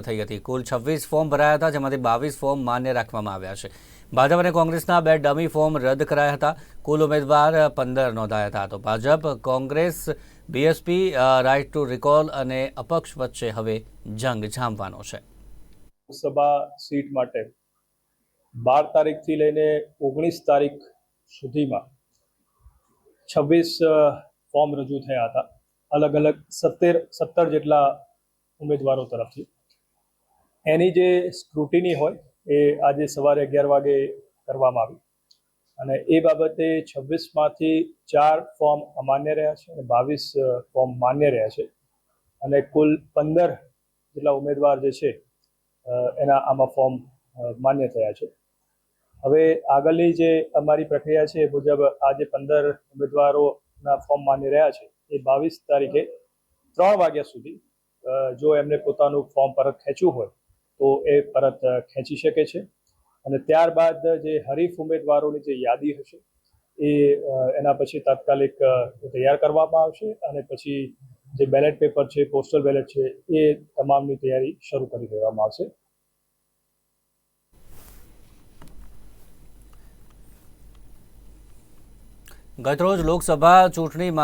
થઈ હતી. કુલ છવ્વીસ ફોર્મ ભરાયા હતા, જેમાંથી બાવીસ ફોર્મ માન્ય રાખવામાં આવ્યા છે. ભાજપ અને કોંગ્રેસના બે ડમી ફોર્મ રદ કરાયા હતા. કુલ ઉમેદવાર પંદર નોંધાયા હતા. તો Bhajap, Congress, BSP right to recall અને અપક્ષ વચ્ચે હવે જંગ જામવાનો છે. લોકસભા સીટ માટે બાર તારીખથી લઈને ઓગણીસ તારીખ સુધીમાં છવ્વીસ ફોર્મ રજૂ થયા હતા. અલગ અલગ સત્તેર, સત્તર જેટલા ઉમેદવારો તરફથી. એની જે સ્ક્રુટિની હોય એ આજે સવારે અગિયાર વાગે કરવામાં આવી. અને એ બાબતે છવ્વીસમાંથી ચાર ફોર્મ અમાન્ય રહ્યા છે અને બાવીસ ફોર્મ માન્ય રહ્યા છે. અને કુલ પંદર જેટલા ઉમેદવાર જે છે એના આમાં ફોર્મ માન્ય થયા છે. હવે આગળની જે અમારી પ્રક્રિયા છે એ મુજબ આ જે પંદર ઉમેદવારોના ફોર્મ માન્ય રહ્યા છે. એ બાવીસ તારીખે ત્રણ વાગ્યા સુધી જો એમને પોતાનું ફોર્મ પરત ખેંચવું હોય તો એ પરત ખેંચી શકે છે. અને ત્યારબાદ જે હરીફ ઉમેદવારોની જે યાદી હશે, એ એના પછી તાત્કાલિક તૈયાર કરવામાં આવશે અને પછી જે બેલેટ પેપર છે, પોસ્ટલ બેલેટ છે, એ તમામની તૈયારી શરૂ કરી દેવામાં આવશે. ગતરોજ લોકસભા ચૂંટણી માટે